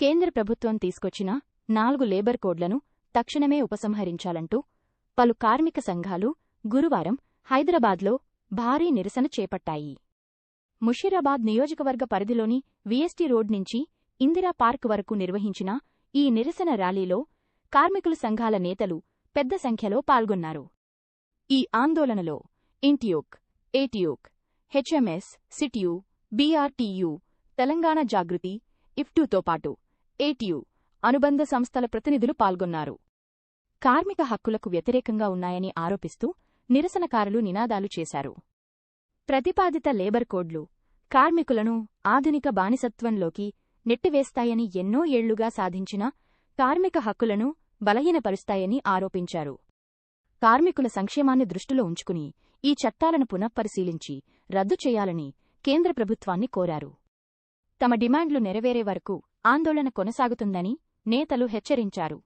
కేంద్ర ప్రభుత్వం తీసుకొచ్చిన నాలుగు లేబర్ కోడ్లను తక్షణమే ఉపసంహరించాలంటూ పలు కార్మిక సంఘాలు గురువారం హైదరాబాద్లో భారీ నిరసన చేపట్టాయి. ముషీరాబాద్ నియోజకవర్గ పరిధిలోని వీఎస్టీ రోడ్ నుంచి ఇందిరా పార్క్ వరకు నిర్వహించిన ఈ నిరసన ర్యాలీలో కార్మికుల సంఘాల నేతలు పెద్ద సంఖ్యలో పాల్గొన్నారు. ఈ ఆందోళనలో INTUC AITUC HMS CITU BRTU Telangana Jagruthi ఇఫ్టూతో పాటు ఏటియు అనుబంధ సంస్థల ప్రతినిధులు పాల్గొన్నారు. కార్మిక హక్కులకు వ్యతిరేకంగా ఉన్నాయని ఆరోపిస్తూ నిరసనకారులు నినాదాలు చేశారు. ప్రతిపాదిత లేబర్ కోడ్లు కార్మికులను ఆధునిక బానిసత్వంలోకి నెట్టివేస్తాయని ఎన్నో ఏళ్ళుగా సాధించిన కార్మిక హక్కులను బలహీనపరుస్తాయని ఆరోపించారు. కార్మికుల సంక్షేమాన్ని దృష్టిలో ఉంచుకుని ఈ చట్టాలను పునఃపరిశీలించి రద్దు చేయాలని కేంద్ర ప్రభుత్వాన్ని కోరారు. తమ డిమాండ్లు నెరవేరే వరకు ఆందోళన కొనసాగుతుందని నేతలు హెచ్చరించారు.